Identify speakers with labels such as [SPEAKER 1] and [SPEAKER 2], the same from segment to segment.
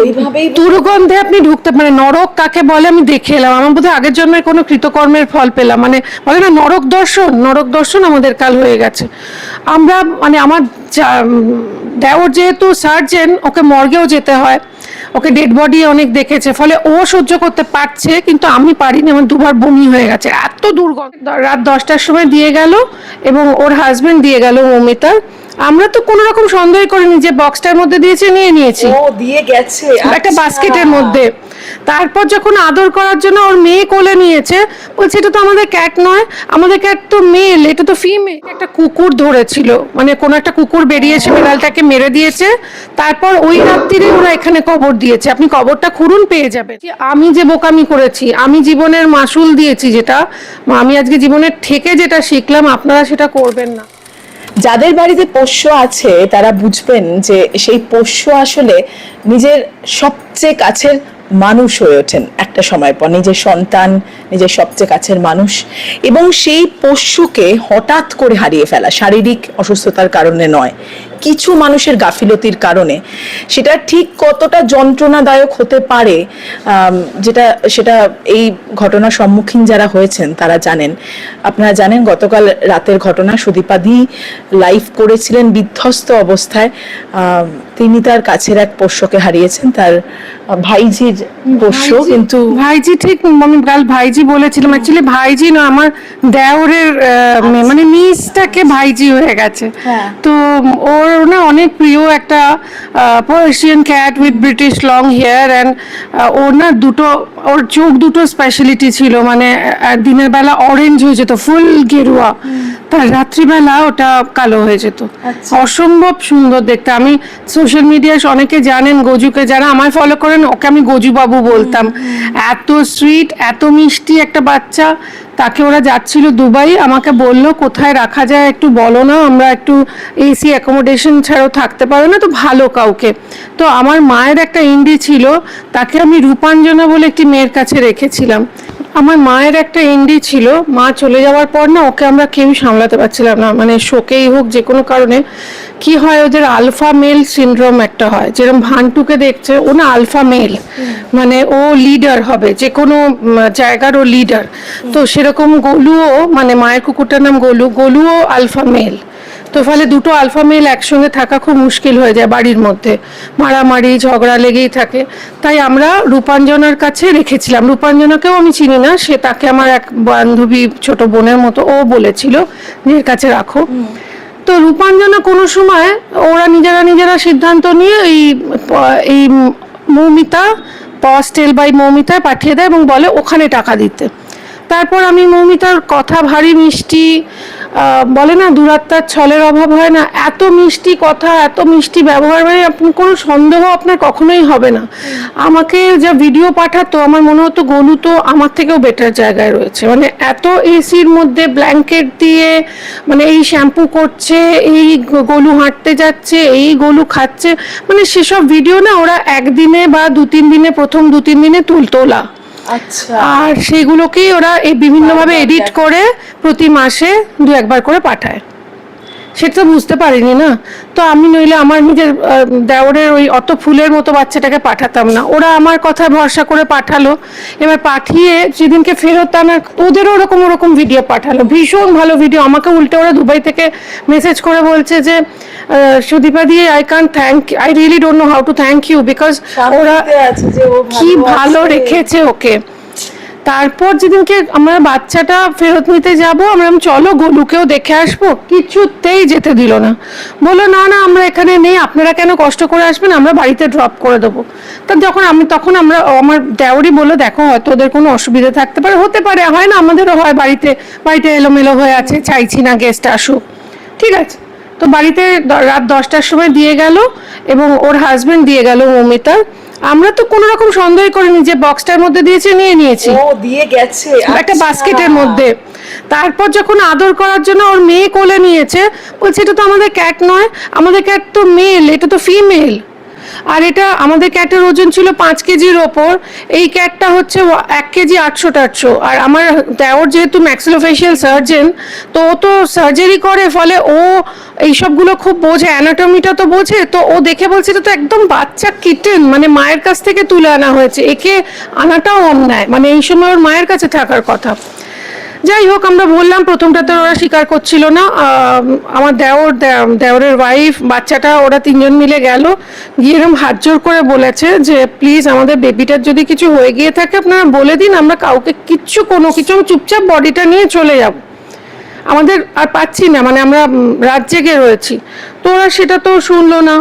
[SPEAKER 1] ওইভাবেই
[SPEAKER 2] দুর্গন্ধে আপনি ঢুকতে মানে নরক কাকে বলে আমি দেখে এলাম। আমার বোধহয় আগের জন্মের কোনো কৃতকর্মের ফল পেলাম। মানে বলে না, নরক দর্শন নরক দর্শন আমাদের কাল হয়ে গেছে। আমরা মানে আমার দেওর যেহেতু সার্জেন, ওকে মর্গেও যেতে হয়। ওকে ডেড বডি অনেক দেখেছে। ফলে ও সহ্য করতে পারছে, কিন্তু আমি পারিনি। আমার দুবার বমি হয়ে গেছে। এত দুর্গন্ধ। রাত দশটার সময় দিয়ে গেল এবং ওর হাজবেন্ড দিয়ে গেল মৌমিতার। আমরা তো কোনো রকম সন্দেহ করিনি যে বক্সটার মধ্যে দিয়েছে নিয়ে নিয়েছি।
[SPEAKER 1] ও দিয়ে গেছে।
[SPEAKER 2] একটা
[SPEAKER 1] আচ্ছা।
[SPEAKER 2] বাস্কেটের মধ্যে। তারপর যখন আদর করার জন্য ওর মেয়ে কোলে নিয়েছে বলছে এটা তো আমাদের ক্যাট নয়। আমাদের ক্যাট তো মেল এটা তো ফিমেল একটা কুকুর ধরেছিল মানে কোনো একটা কুকুর বেরিয়েছে বিড়ালটাকে মেরে দিয়েছে। তারপর ওই রাত্রিরে ওরা এখানে কবর দিয়েছে। আপনি কবরটা খুঁড়ুন পেয়ে যাবেন। আমি যে বোকামি করেছি আমি জীবনের মাসুল দিয়েছি যেটা আমি আজকে জীবনের থেকে যেটা শিখলাম আপনারা সেটা করবেন না।
[SPEAKER 1] যাদের বাড়িতে পোষ্য আছে, তারা বুঝবেন যে সেই পোষ্য আসলে নিজের সবচেয়ে কাছের মানুষ হয়ে ওঠেন একটা সময় পর। নিজের সন্তান, নিজের সবচেয়ে কাছের মানুষ। এবং সেই পোষ্যকে হঠাৎ করে হারিয়ে ফেলা, শারীরিক অসুস্থতার কারণে নয়। কিছু মানুষের গাফিলতির কারণে। সেটা ঠিক কতটা যন্ত্রণাদায়ক হতে পারে যেটা সেটা এই ঘটনার সম্মুখীন যারা হয়েছেন তারা জানেন। আপনারা জানেন গতকাল রাতের ঘটনা সুদীপাদি লাইভ করেছিলেন বিধ্বস্ত অবস্থায়। তিনি তার কাছের এক পোষ্যকে হারিয়েছেন তার ভাইজির পোষ্য কিন্তু
[SPEAKER 2] ভাইজি ঠিক আমি কাল ভাইজি বলেছিলাম। অ্যাকচুয়ালি ভাইজি না আমার দেওরের মানে নিজটাকে ভাইজি হয়ে গেছে।
[SPEAKER 1] হ্যাঁ।
[SPEAKER 2] তো ওর না অনেক প্রিয় একটা Persian cat with British long hair and ওর না দুটো, ওর চোখ দুটো স্পেশালিটি ছিল। মানে দিনের বেলা অরেঞ্জ হয়ে যেত ফুল গেরুয়া। তার রাত্রিবেলা ওটা কালো হয়ে যেত।
[SPEAKER 1] আচ্ছা।
[SPEAKER 2] অসম্ভব সুন্দর দেখতে। আমি সোশ্যাল মিডিয়ায় অনেকে জানেন গজুকে যারা আমায় ফলো করেন ওকে আমি গজু বাবু বলতাম। এত সুইট এত মিষ্টি একটা বাচ্চা। তাকে ওরা যাচ্ছিল দুবাই আমাকে বলল কোথায় রাখা যায় একটু বলো না আমরা একটু এসি অ্যাকোমোডেশন ছাড়াও থাকতে পারো না তো ভালো কাউকে। তো আমার মায়ের একটা ইন্ডি ছিল তাকে আমি রূপাঞ্জনা বলে একটি মেয়ের কাছে রেখেছিলাম। আমার মায়ের একটা ইন্ডি ছিল। মা চলে যাওয়ার পর না ওকে আমরা কেউ সামলাতে পারছিলাম না। মানে শোকেই হোক যে কোনো কারণে কি হয়, ওদের আলফা মেল সিন্ড্রোম একটা হয়। যেরকম ভান্টুকে দেখছে, ও না আলফা মেল। মানে ও লিডার হবে, যে কোনো জায়গার ও লিডার। তো সেরকম গোলুও মানে মায়ের কুকুরটার নাম গোলু, গোলুও আলফা মেল। তো ফলে দুটো আলফা মেল একসঙ্গে থাকা খুব মুশকিল হয়ে যায় বাড়ির মধ্যে। মারামারি ঝগড়া লেগেই থাকে। তাই আমরা রূপাঞ্জনার কাছে রেখেছিলাম। রূপাঞ্জনাকেও আমি চিনি না সে তাকে আমার এক বান্ধবী ছোট বোনের মতো ও বলেছিল যে কাছে রাখো। তো রূপাঞ্জনা কোনো সময় ওরা নিজেরা নিজেরা সিদ্ধান্ত নিয়ে এই এই মৌমিতা পস্টেল বাই মৌমিতায় পাঠিয়ে দেয় এবং বলে ওখানে টাকা দিতে। তারপর আমি মৌমিতার কথা ভারী মিষ্টি বলে না, দূরাত্মার ছলের অভাব হয় না। এত মিষ্টি কথা, এত মিষ্টি ব্যবহার মানে আপনি কোনো সন্দেহ আপনার কখনোই হবে না। আমাকে যা ভিডিও পাঠাতো, আমার মনে হতো গলু তো আমার থেকেও বেটার জায়গায় রয়েছে। মানে এত এসির মধ্যে ব্ল্যাঙ্কেট দিয়ে মানে এই শ্যাম্পু করছে, এই গলু হাঁটতে যাচ্ছে, এই গলু খাচ্ছে মানে সেসব ভিডিও না ওরা একদিনে বা দু তিন দিনে, প্রথম দু তিন দিনে তুল তোলা
[SPEAKER 1] আচ্ছা।
[SPEAKER 2] আর সেগুলোকেই ওরা এই বিভিন্নভাবে এডিট করে প্রতি মাসে দু একবার করে পাঠায়। সেটা তো বুঝতে পারিনি না। তো আমি নইলে আমার নিজের দেওরের ওই অত ফুলের মতো বাচ্চাটাকে পাঠাতাম না। ওরা আমার কথা ভরসা করে পাঠালো। এবার পাঠিয়ে যেদিনকে ফেরত আনার ওদেরও ওরকম ওরকম ভিডিও পাঠালো। ভীষণ ভালো ভিডিও আমাকে উল্টে ওরা দুবাই থেকে মেসেজ করে বলছে যে সুদীপা দিয়ে I can thank I really don't know how to thank you because ওরা কি ভালো রেখেছে ওকে। তারপর যেদিনকে আমরা বাচ্চাটা ফেরত নিতে যাব আমরা চলো গোলুকেও দেখে আসব। কিছুতেই যেতে দিল না। বলল, না না, আমরা এখানে নেই, আপনারা কেন কষ্ট করে আসবেন? আমরা বাড়িতে ড্রপ করে দেবো। তা যখন আমি, তখন আমরা আমার দেওরই বলল, দেখো, হয়তো ওদের কোনো অসুবিধা থাকতে পারে। হতে পারে, হয় না, আমাদেরও হয় বাড়িতে বাড়িতে এলোমেলো হয়ে আছে, চাইছি না গেস্ট আসুক। ঠিক আছে। তো বাড়িতে রাত দশটার সময় দিয়ে গেল এবং ওর হাজবেন্ড দিয়ে গেল মৌমিতার। আমরা তো কোনো রকম সন্দেহ করিনি যে বক্সটার মধ্যে দিয়েছে নিয়ে নিয়েছি।
[SPEAKER 1] ও দিয়ে গেছে।
[SPEAKER 2] একটা
[SPEAKER 1] আচ্ছা।
[SPEAKER 2] বাস্কেটের মধ্যে। তারপর যখন আদর করার জন্য ওর মেয়ে কোলে নিয়েছে বলছে এটা তো আমাদের ক্যাট নয়। আমাদের ক্যাট তো মেল এটা তো ফিমেল আর এটা আমাদের ক্যাটের ওজন ছিল পাঁচ কেজির ওপর। এই ক্যাটটা হচ্ছে এক কেজি আটশো টাটশো আর আমার দেওর যেহেতু ম্যাক্সিলোফেশিয়াল সার্জেন তো ও তো সার্জারি করে, ফলে ও এইসবগুলো খুব বোঝে। অ্যানাটমিটা তো বোঝে, তো ও দেখে বলছে এটা তো একদম বাচ্চা কিটেন মানে মায়ের কাছ থেকে তুলে আনা হয়েছে। একে আনাটাও অন্যায় মানে এই সময় ওর মায়ের কাছে থাকার কথা। যাই হোক, আমরা বললাম প্রথমটাতে ওরা স্বীকার করছিল না। আমার দেওর দেওরের ওয়াইফ বাচ্চাটা, ওরা তিনজন মিলে গেল। গিয়ে এরকম হাত জোর করে বলেছে যে প্লিজ আমাদের বেবিটার যদি কিছু হয়ে গিয়ে থাকে, আপনারা বলে দিন, আমরা কাউকে কিচ্ছু, কোনো কিছু চুপচাপ বডিটা নিয়ে চলে যাব। আমাদের আর পাচ্ছি না মানে আমরা রাত জেগে রয়েছি। তো ওরা সেটা তো শুনলো না।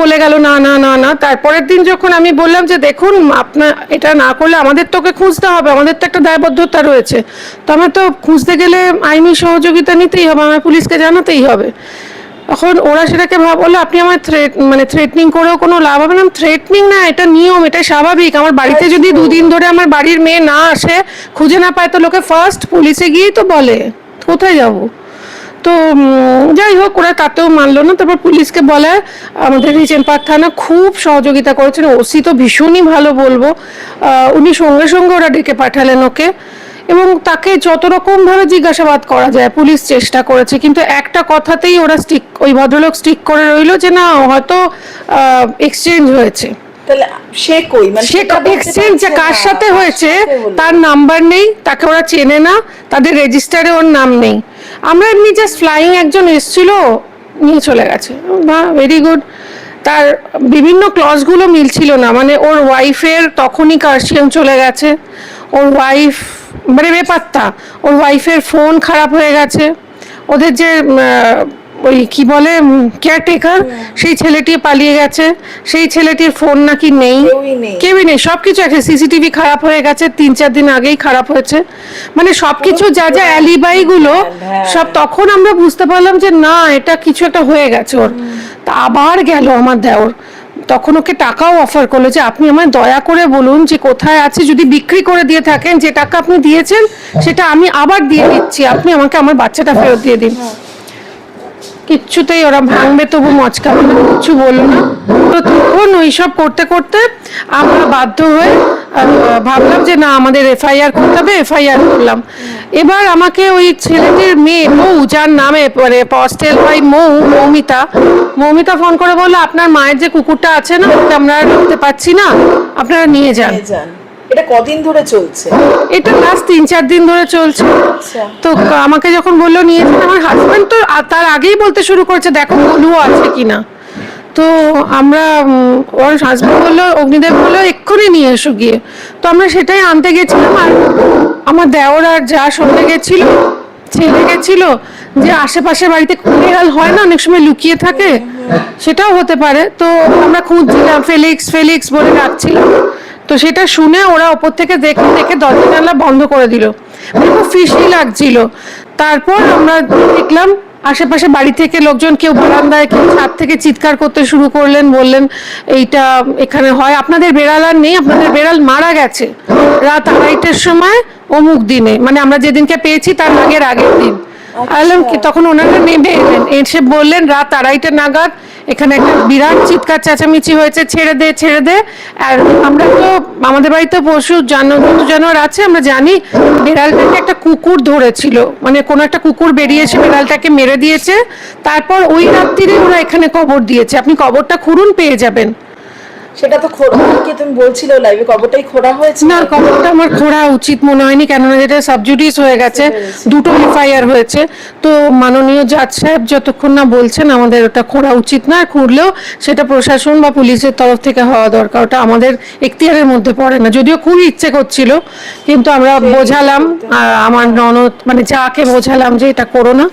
[SPEAKER 2] বলে গেল, না না না না। তারপরের দিন যখন আমি বললাম যে, দেখুন আপনার এটা না করলে আমাদের তোকে খুঁজতে হবে, আমাদের তো একটা দায়বদ্ধতা রয়েছে। তো আমার তো খুঁজতে গেলে আইনি সহযোগিতা নিতেই হবে, আমার পুলিশকে জানাতেই হবে। তখন ওরা সেটাকে ভাব বলল, আপনি আমার থ্রেট মানে থ্রেটনিং করেও কোনো লাভ হবে না। থ্রেটনিং না, এটা নিয়ম এটা স্বাভাবিক। আমার বাড়িতে যদি দুদিন ধরে আমার বাড়ির মেয়ে না আসে, খুঁজে না পায়, তো লোকে ফার্স্ট পুলিশে গিয়েই তো বলে, কোথায় যাব? তো যাই হোক, ওরা তাতেও মানলো না। তারপর পুলিশকে বলে, আমাদের রিজেন পার্ক থানা খুব সহযোগিতা করেছেন। ওসি তো ভীষণই ভালো বলব। উনি সঙ্গে সঙ্গে ওরা ডেকে পাঠালেন ওকে। এবং তাকে যত রকম ভাবে জিজ্ঞাসাবাদ করা যায়, পুলিশ চেষ্টা করেছে। কিন্তু একটা কথাতেই ওরা স্টিক ওই ভদ্রলোক স্টিক করে রইল যে, না, হয়তো এক্সচেঞ্জ হয়েছে।
[SPEAKER 1] তাহলে সে কই? মানে
[SPEAKER 2] এক্সচেঞ্জ কার সাথে হয়েছে তার নাম্বার নেই তাকে ওরা চেনে না তাদের রেজিস্টারে ওর নাম নেই। আমরা এমনি জাস্ট ফ্লাইং একজন এসেছিল নিয়ে চলে গেছে। বা ভেরি গুড তার বিভিন্ন ক্লজগুলো মিলছিল না মানে ওর ওয়াইফের তখনই কার্সিয়াম চলে গেছে। ওর ওয়াইফ মানে বেপাত্তা ওর ওয়াইফের ফোন খারাপ হয়ে গেছে। ওদের যে ওই কি বলে কেয়ারটেকার সেই ছেলেটি পালিয়ে গেছে। সেই ছেলেটির ফোন নাকি নেই।
[SPEAKER 1] কেউই নেই।
[SPEAKER 2] সবকিছু আছে সিসিটিভি খারাপ হয়ে গেছে। তিন চার দিন আগেই খারাপ হয়েছে। মানে সবকিছু যা যা অ্যালিবাই গুলো
[SPEAKER 1] হ্যাঁ।
[SPEAKER 2] সব তখন আমরা বুঝতে পারলাম যে না এটা কিছু একটা হয়ে গেছে ওর। তা আবার গেল আমার দেওর। তখন ওকে টাকাও অফার করল যে আপনি আমায় দয়া করে বলুন যে কোথায় আছে? যদি বিক্রি করে দিয়ে থাকেন যে টাকা আপনি দিয়েছেন সেটা আমি আবার দিয়ে দিচ্ছি। আপনি আমাকে আমার বাচ্চাটা ফেরত দিয়ে দিন। কিচ্ছুতেই ওরা ভাঙবে, তবু মচকাবে কিচ্ছু বলল না। তো তখন ওইসব করতে করতে আমরা বাধ্য হয়ে ভাবলাম যে না, আমাদের এফআইআর করতে হবে, এফআইআর করলাম। এবার আমাকে ওই ছেলেটির মেয়ে, মৌ, যার নামে মানে পস্টেল ভাই মৌ, মৌমিতা মৌমিতা ফোন করে বলল, আপনার মায়ের যে কুকুরটা আছে না, ওকে আমরা রাখতে পারছি না, আপনারা নিয়ে যান।
[SPEAKER 1] এটা কদিন ধরে চলছে?
[SPEAKER 2] এটা লাস্ট তিন চার দিন ধরে চলছে।
[SPEAKER 1] আচ্ছা।
[SPEAKER 2] তো আমাকে যখন বলল আমার হাজব্যান্ড তো তার আগেই বলতে শুরু করেছে দেখো গলুও আছে কিনা? তো আমরা ওর হাজব্যান্ড বলল অগ্নিদেব বলল এক্ষুনি নিয়ে এসো গিয়ে। তো আমরা সেটাই আনতে গেছিলাম আর আমার দেওর আর যা সঙ্গে গেছিল ছেলে গেছিল যে আশেপাশে বাড়িতে বিড়াল হয় না অনেক সময় লুকিয়ে থাকে সেটাও হতে পারে। তো আমরা খুঁজছিলাম ফেলিক্স ফেলিক্স বলে ডাকছিলাম। তো সেটা শুনে ওরা ওপর থেকে দেখে দেখে দরজা জানলা বন্ধ করে দিল। মানে খুব ফিসি লাগছিল। তারপর আমরা দেখলাম আশেপাশে বাড়ি থেকে লোকজন কেউ বারান্দায়, কেউ ছাদ থেকে চিৎকার করতে শুরু করলেন, বললেন, এইটা এখানে হয়। আপনাদের বেড়াল আর নেই, আপনাদের বেড়াল মারা গেছে। রাত আড়াইটের সময় অমুক দিনে। মানে আমরা যেদিনকে পেয়েছি তার আগের আগের দিন। আলাম কি তখন ওনারা নেমে এলেন? এসে বললেন, রাত আড়াইটে নাগাদ এখানে একটা বিরাট চিৎকার চেঁচামেচি হয়েছে, ছেড়ে দে ছেড়ে দে। আর আমরা তো, আমাদের বাড়িতে পশু জন্তু জানোয়ার আছে, আমরা জানি বেড়ালটাকে একটা কুকুর ধরেছিল। মানে কোনো একটা কুকুর বেরিয়ে এসে বিড়ালটাকে মেরে দিয়েছে। তারপর ওই রাত্রিরে ওরা এখানে কবর দিয়েছে। আপনি কবরটা খুঁড়ুন, পেয়ে যাবেন।
[SPEAKER 1] সেটা তো খোড়া কে তুমি বলছিল লাইভে কবরটাই খোড়া হয়েছে?
[SPEAKER 2] না কবরটা আমার খোড়া উচিত মনে হয়নি কেননা যেটা সাবজুডিস হয়ে গেছে দুটো এফআইআর হয়েছে। তো মাননীয় জাজ সাহেব যতক্ষণ না বলছেন আমাদের ওটা খোড়া উচিত না খুঁড়লেও সেটা প্রশাসন বা পুলিশের তরফ থেকে হওয়া দরকার ওটা আমাদের এখতিয়ারের মধ্যে পড়ে না। যদিও খুবই ইচ্ছে করছিল কিন্তু আমরা বোঝালাম আমার ননদ মানে যাকে বোঝালাম যে এটা করো না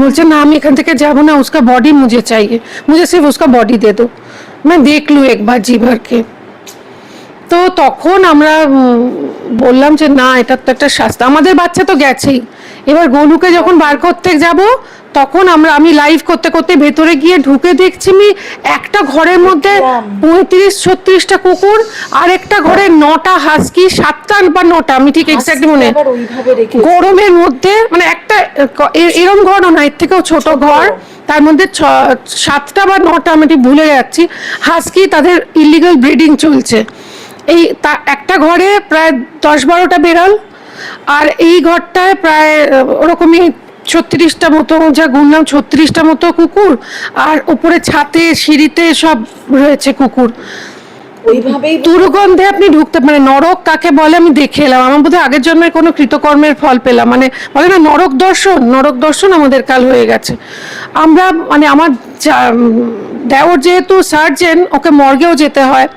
[SPEAKER 2] বলছে না আমি এখান থেকে যাব না উসকা বডি মুঝে চাইয়ে মুঝে সিফ উসকা বডি দে দো। মানে দেখল একবার জিভারকে। তো তখন আমরা বললাম যে না এটা তো একটা শাস্তি। আমাদের বাচ্চা তো গেছেই। এবার গোলুকে যখন বার করতে যাব তখন আমরা আমি লাইভ করতে করতে ভেতরে গিয়ে ঢুকে দেখছি আমি একটা ঘরের মধ্যে পঁয়ত্রিশ ছত্রিশটা কুকুর আর একটা ঘরে নটা হাসকি সাতটা বা নটা আমি ঠিক এক্স্যাক্টলি মনে গরমের মধ্যে মানে একটা এরম ঘরও না এর থেকেও ছোট। ঘর। তার মধ্যে ছ, সাতটা বা নটা আমি ঠিক ভুলে যাচ্ছি। হাস্কি তাদের ইলিগাল ব্রিডিং চলছে। এই তা, একটা ঘরে প্রায় দশ বারোটা বেড়াল, আর এই ঘরটায় প্রায় ওরকমই ছত্রিশটা মতো, যা গুনলাম ছত্রিশটা মতো কুকুর, আর উপরে ছাতে, সিঁড়িতে সব রয়েছে কুকুর।
[SPEAKER 1] ওইভাবেই
[SPEAKER 2] দুর্গন্ধে আপনি ঢুকতে মানে নরক কাকে বলে আমি দেখে এলাম। আমার বোধহয় আগের জন্মের কোনো কৃতকর্মের ফল পেলাম। মানে বলে না, নরক দর্শন নরক দর্শন আমাদের কাল হয়ে গেছে। আমরা মানে আমার দেওর যেহেতু সার্জেন, ওকে মর্গেও যেতে হয়।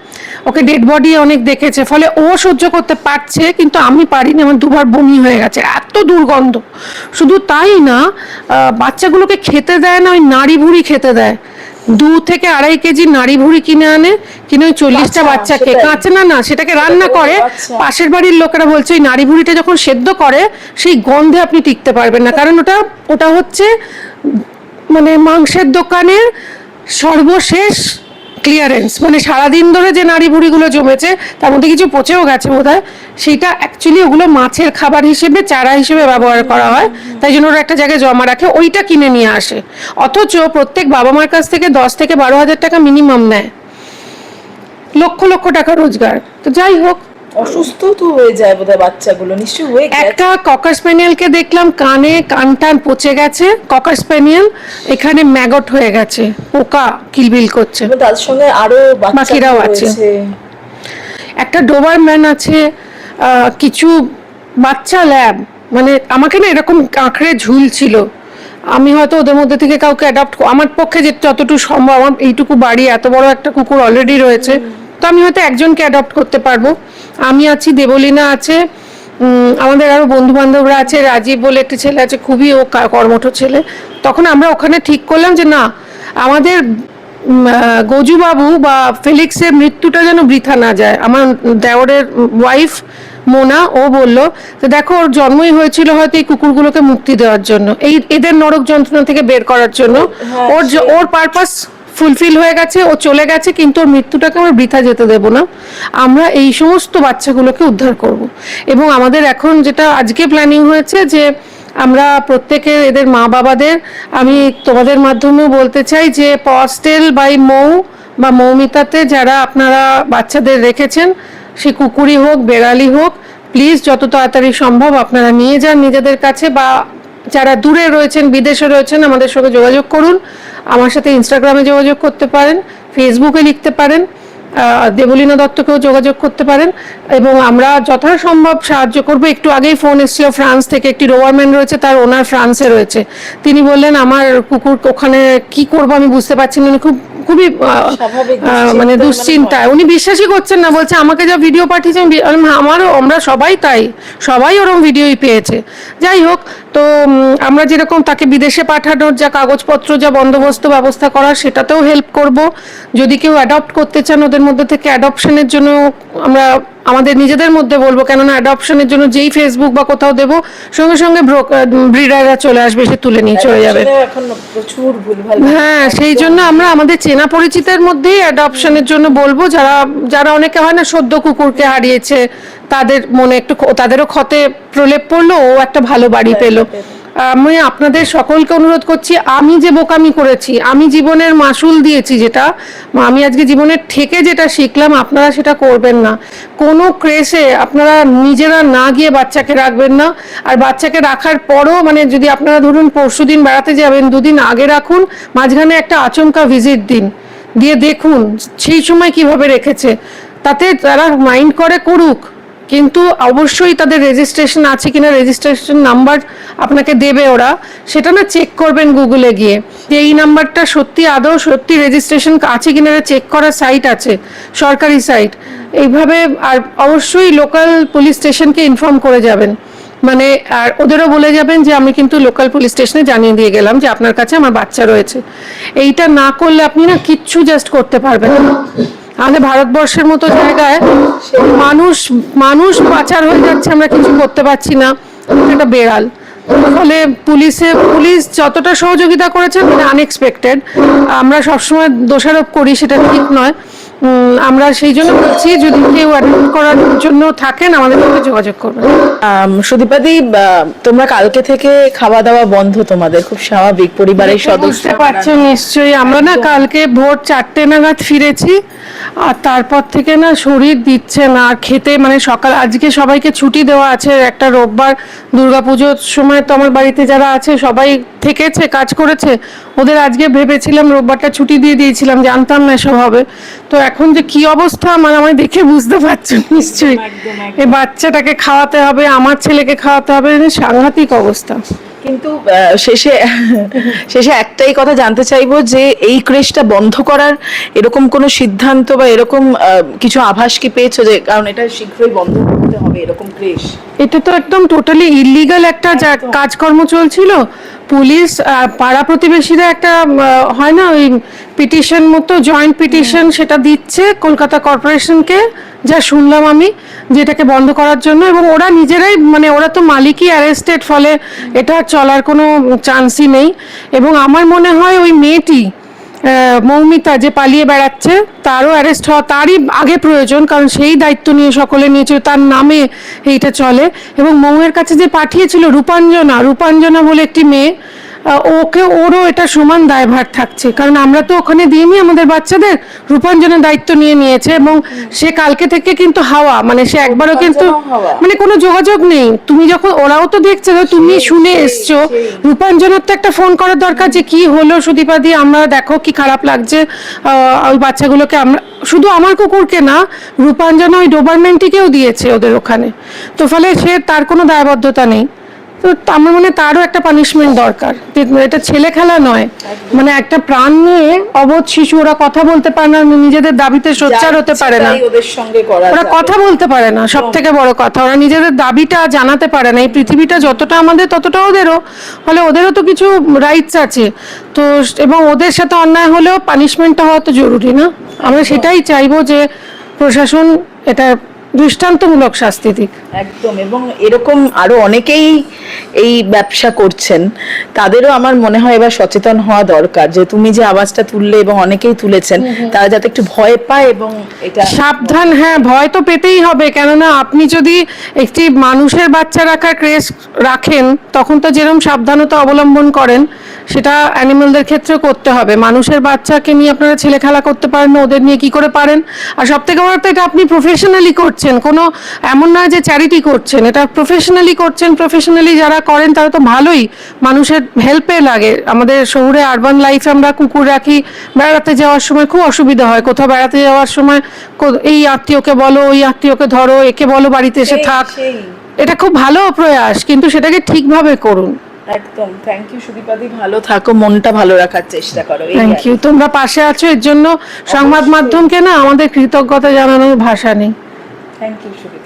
[SPEAKER 2] ওকে ডেড বডি অনেক দেখেছে। ফলে ও সহ্য করতে পারছে, কিন্তু আমি পারিনি। আমার দুবার বমি হয়ে গেছে। এত দুর্গন্ধ। শুধু তাই না বাচ্চাগুলোকে খেতে দেয় না, ওই নাড়ি ভুড়ি খেতে দেয়। দু থেকে আড়াই কেজি নাড়ি ভুড়ি কিনে আনে কিনে ওই চল্লিশটা
[SPEAKER 1] কাঁচা,
[SPEAKER 2] বাচ্চাকে। কাঁচে না না সেটাকে রান্না করে।
[SPEAKER 1] আচ্ছা।
[SPEAKER 2] পাশের বাড়ির লোকেরা বলছে ওই নাড়ি ভুড়িটা যখন সেদ্ধ করে সেই গন্ধে আপনি টিকতে পারবেন না। কারণ ওটা ওটা হচ্ছে মানে মাংসের দোকানের সর্বশেষ ক্লিয়ারেন্স মানে সারাদিন ধরে যে নাড়ি ভুড়িগুলো জমেছে, তার মধ্যে কিছু পচেও গেছে বোধ হয় সেইটা অ্যাকচুয়ালি ওগুলো মাছের খাবার হিসেবে, চারা হিসেবে ব্যবহার করা হয়। তাই জন্য ওরা একটা জায়গায় জমা রাখে, ওইটা কিনে নিয়ে আসে। অথচ প্রত্যেক বাবা মার কাছ থেকে দশ থেকে বারো হাজার টাকা মিনিমাম নেয়। লক্ষ লক্ষ টাকা রোজগার। তো যাই হোক
[SPEAKER 1] অসুস্থ তো হয়ে যায় বোধহয় বাচ্চাগুলো নিশ্চয়ই হয়ে
[SPEAKER 2] একটা ককার স্প্যানিয়েলকে দেখলাম কানে কান টান পচে গেছে ককার স্প্যানিয়েল এখানে ম্যাগট হয়ে গেছে পোকা কিলবিল করছে।
[SPEAKER 1] তার সঙ্গে আরও
[SPEAKER 2] বাকিরাও আছে। একটা ডোবারম্যান আছে কিছু বাচ্চা ল্যাব মানে আমাকে না এরকম কাঁকড়ে ঝুল ছিল। আমি হয়তো ওদের মধ্যে থেকে কাউকে অ্যাডাপ্ট আমার পক্ষে যে যতটুকু সম্ভব আমার এইটুকু বাড়ি এত বড় একটা কুকুর অলরেডি রয়েছে তো আমি হয়তো একজনকে অ্যাডপ্ট করতে পারব। আমি আছি দেবলীনা আছে আমাদের আরও বন্ধু বান্ধবরা আছে রাজীব বলে একটি ছেলে আছে খুবই ও কর্মঠ ছেলে। তখন আমরা ওখানে ঠিক করলাম যে না আমাদের গজুবাবু বা ফেলিক্সের মৃত্যুটা যেন বৃথা না যায়। আমার দেওরের ওয়াইফ মোনা ও বলল তো দেখো ওর জন্মই হয়েছিল হয়তো এই কুকুরগুলোকে মুক্তি দেওয়ার জন্য। এই এদের নরক যন্ত্রণা থেকে বের করার জন্য।
[SPEAKER 1] হ্যাঁ,
[SPEAKER 2] ওর ওর পারপাস ফুলফিল হয়ে গেছে, ও চলে গেছে, কিন্তু ওর মৃত্যুটাকে আমরা বৃথা যেতে দেব না। আমরা এই সমস্ত বাচ্চাগুলোকে উদ্ধার করব। এবং আমাদের এখন যেটা আজকে প্ল্যানিং হয়েছে যে আমরা প্রত্যেকে এদের মা বাবাদের আমি তোমাদের মাধ্যমেও বলতে চাই যে পস্টেল বাই মৌ বা মৌমিতাতে যারা আপনারা বাচ্চাদের রেখেছেন, সে কুকুরই হোক, বেড়ালি হোক প্লিজ যত তাড়াতাড়ি সম্ভব আপনারা নিয়ে যান নিজেদের কাছে বা যারা দূরে রয়েছেন, বিদেশে রয়েছেন, আমাদের সঙ্গে যোগাযোগ করুন। আমার সাথে ইনস্টাগ্রামে যোগাযোগ করতে পারেন ফেসবুকে লিখতে পারেন দেবলীনা দত্তকেও যোগাযোগ করতে পারেন। এবং আমরা যথাসম্ভব সাহায্য করব। একটু আগেই ফোন এসেছিল ফ্রান্স থেকে, একটি রোয়ারম্যান রয়েছে, তার ওনার ফ্রান্সে রয়েছে। তিনি বললেন, আমার কুকুর ওখানে কি করব আমি বুঝতে পারছি না। খুব খুবই আহ, মানে
[SPEAKER 1] দুশ্চিন্তায় মানে
[SPEAKER 2] উনি বিশ্বাসই করছেন না বলছে আমাকে যা ভিডিও পাঠিয়েছেন আমারও আমরা সবাই তাই। সবাই ওরকম ভিডিওই পেয়েছে। যাই হোক তো আমরা যেরকম তাকে বিদেশে পাঠানোর যা কাগজপত্র যা বন্দোবস্ত ব্যবস্থা করার সেটাতেও হেল্প করব। যদি কেউ অ্যাডপ্ট করতে চান ওদের মধ্যে থেকে অ্যাডপশনের জন্য আমরা আমাদের নিজেদের মধ্যে বলব কেননা অ্যাডপশনের জন্য যেই ফেসবুক বা কোথাও দেবো সঙ্গে সঙ্গে ব্রিডাররা চলে আসবে এসে তুলে নিয়ে চলে যাবে।
[SPEAKER 1] প্রচুর
[SPEAKER 2] হ্যাঁ সেই জন্য আমরা আমাদের চেনা পরিচিতের মধ্যেই অ্যাডপশনের জন্য বলব যারা যারা অনেকে হয় না সদ্য কুকুরকে হারিয়েছে তাদের মনে একটু তাদেরও ক্ষতে প্রলেপ পড়ল ও একটা ভালো বাড়ি পেল। আমি আপনাদের সকলকে অনুরোধ করছি, আমি যে বোকামি করেছি, আমি জীবনের মাসুল দিয়েছি যেটা আমি আজকে জীবনের থেকে যেটা শিখলাম, আপনারা সেটা করবেন না। কোনো ক্রেসে আপনারা নিজেরা না গিয়ে বাচ্চাকে রাখবেন না, আর বাচ্চাকে রাখার পরও মানে যদি আপনারা ধরুন পরশু দিন বেড়াতে যাবেন, দুদিন আগে রাখুন, মাঝখানে একটা আচমকা ভিজিট দিন, দিয়ে দেখুন, সেই সময় কীভাবে রেখেছে, তাতে তারা মাইন্ড করে করুক। কিন্তু অবশ্যই তাদের রেজিস্ট্রেশন আছে কিনা রেজিস্ট্রেশন নাম্বার আপনাকে দেবে ওরা। সেটা না চেক করবেন গুগলে গিয়ে যে এই নাম্বারটা সত্যি আদৌ সত্যি রেজিস্ট্রেশন আছে কিনা চেক করার সাইট আছে, সরকারি সাইট এইভাবে আর অবশ্যই লোকাল পুলিশ স্টেশনকে ইনফর্ম করে যাবেন। মানে আর ওদেরও বলে যাবেন যে, আমি কিন্তু লোকাল পুলিশ স্টেশনে জানিয়ে দিয়ে গেলাম যে, আপনার কাছে আমার বাচ্চা রয়েছে। এইটা না করলে আপনি না কিচ্ছু জাস্ট করতে পারবেন না। আমাদের ভারতবর্ষের মতো জায়গায় মানুষ মানুষ পাচার হয়ে যাচ্ছে আমরা কিছু করতে পারছি না। একটা বেড়াল। ফলে পুলিশে, পুলিশ যতটা সহযোগিতা করেছে মানে আনএক্সপেক্টেড আমরা সবসময় দোষারোপ করি, সেটা ঠিক নয়। আমরা সেই জন্য বলছি যদি কেউ অ্যাটেন্ড করার জন্য থাকেন আমাদের সাথে যোগাযোগ করবেন।
[SPEAKER 1] সুদীপাদি তোমরা কালকে থেকে খাওয়া দাওয়া বন্ধ তোমাদের খুব স্বাভাবিক পরিবারের সদস্য
[SPEAKER 2] বুঝতে পারছ নিশ্চয়ই আমরা না কালকে ভোর চারটে নাগাদ ফিরেছি আর তারপর থেকে না শরীর দিচ্ছে না আর খেতে মানে সকাল আজকে সবাইকে ছুটি দেওয়া আছে একটা রোববার দুর্গাপুজোর সময় তো আমার বাড়িতে যারা আছে সবাই থেকেছে কাজ করেছে ওদের আজকে ভেবেছিলাম রোববারটা ছুটি দিয়ে দিয়েছিলাম জানতাম না এসব হবে। তো এখন যে কি অবস্থা মানে আমায় দেখে বুঝতে পারছ নিশ্চয়ই। এই বাচ্চাটাকে খাওয়াতে হবে আমার ছেলেকে খাওয়াতে হবে সাংঘাতিক অবস্থা।
[SPEAKER 1] কিন্তু শেষে শেষে একটাই কথা জানতে চাইব যে এই ক্রেজটা বন্ধ করার এরকম কোনো সিদ্ধান্ত বা এরকম কিছু আভাস কি পেয়েছ যে কারণ এটা শীঘ্রই বন্ধ করতে হবে এরকম ক্রেজ?
[SPEAKER 2] এটা তো একদম টোটালি ইলিগাল একটা কাজকর্ম চলছিল। পুলিশ পাড়া প্রতিবেশীরা একটা হয় না ওই পিটিশন মতো জয়েন্ট পিটিশন সেটা দিচ্ছে কলকাতা কর্পোরেশনকে যা শুনলাম আমি যেটাকে বন্ধ করার জন্য। এবং ওরা নিজেরাই মানে ওরা তো মালিকই অ্যারেস্টেড ফলে এটা চলার কোনো চান্সই নেই। এবং আমার মনে হয় ওই মেয়েটি মৌমিতা যে পালিয়ে বেড়াচ্ছে, তারও অ্যারেস্ট হওয়া তারই আগে প্রয়োজন, কারণ সেই দায়িত্ব নিয়ে সকলে নিয়েছিল, তার নামে এইটা চলে। এবং মৌয়ের কাছে যে পাঠিয়েছিল রূপাঞ্জনা রূপাঞ্জনা বলে একটি মেয়ে ওকে ওরও এটা সমান দায়ভার থাকছে। কারণ আমরা তো ওখানে দিইনি আমাদের বাচ্চাদের রূপাঞ্জনের দায়িত্ব নিয়ে নিয়েছে এবং সে কালকে থেকে কিন্তু হাওয়া মানে সে একবারও কিন্তু মানে কোনো যোগাযোগ নেই। তুমি যখন ওরাও তো দেখছে তুমি শুনে এসছো। রূপাঞ্জনের তো একটা ফোন করার দরকার যে কি হলো সুদীপাদি আমরা দেখো কি খারাপ লাগছে। আহ, ওই বাচ্চাগুলোকে আমরা শুধু আমার কুকুরকে না রূপাঞ্জনা ওই ডোবারমেন্টিকেও দিয়েছে ওদের ওখানে। তো ফলে সে তার কোনো দায়বদ্ধতা নেই। তো আমার মনে তারও একটা পানিশমেন্ট দরকার। এটা ছেলে খেলা নয় মানে একটা প্রাণ নিয়ে অবোধ শিশু ওরা কথা বলতে পারে না নিজেদের দাবিতে সোচ্চার হতে পারে না। ওরা কথা বলতে পারে না সব থেকে বড় কথা। ওরা নিজেদের দাবিটা জানাতে পারে না। এই পৃথিবীটা যতটা আমাদের ততটা ওদেরও। ফলে ওদেরও তো কিছু রাইটস আছে। তো এবং ওদের সাথে অন্যায় হলেও পানিশমেন্টটা হওয়া তো জরুরি না। আমরা সেটাই চাইব যে প্রশাসন এটা দৃষ্টান্তমূলক শাস্তি দিক।
[SPEAKER 1] একদম এবং এরকম আরও অনেকেই এই ব্যবসা করছেন। তাদেরও আমার মনে হয় এবার সচেতন হওয়া দরকার যে তুমি যে আওয়াজটা তুললে এবং অনেকেই তুলেছেন তারা যাতে একটু ভয় পায় এবং এটা
[SPEAKER 2] সাবধান হ্যাঁ ভয় তো পেতেই হবে কেননা আপনি যদি একটি মানুষের বাচ্চা রাখার ক্রেজ রাখেন তখন তো যেরকম সাবধানতা অবলম্বন করেন সেটা অ্যানিমালদের ক্ষেত্রে করতে হবে। মানুষের বাচ্চাকে নিয়ে আপনারা ছেলে খেলা করতে পারেন না ওদের নিয়ে কি করে পারেন? আর সব থেকে বড় তো এটা আপনি প্রফেশনালি করছেন। কোনো এমন নয় যে চ্যারিটি করছেন এটা প্রফেশনালি করছেন প্রফেশনালি যারা করেন তারা তো ভালোই মানুষের হেল্পে লাগে। আমাদের শহুরে আরবান লাইফে আমরা কুকুর রাখি বেড়াতে যাওয়ার সময় খুব অসুবিধা হয়। কোথাও বেড়াতে যাওয়ার সময় এই আত্মীয়কে বলো ওই আত্মীয়কে ধরো একে বলো বাড়িতে এসে থাক। এটা খুব ভালো প্রয়াস কিন্তু সেটাকে ঠিকভাবে করুন।
[SPEAKER 1] একদম। থ্যাংক ইউ সুদীপাদি ভালো থাকো মনটা ভালো রাখার চেষ্টা করো
[SPEAKER 2] থ্যাংক ইউ তোমরা পাশে আছো এর জন্য সংবাদ মাধ্যমকে না আমাদের কৃতজ্ঞতা জানানোর ভাষা নেই।
[SPEAKER 1] Thank you Sudip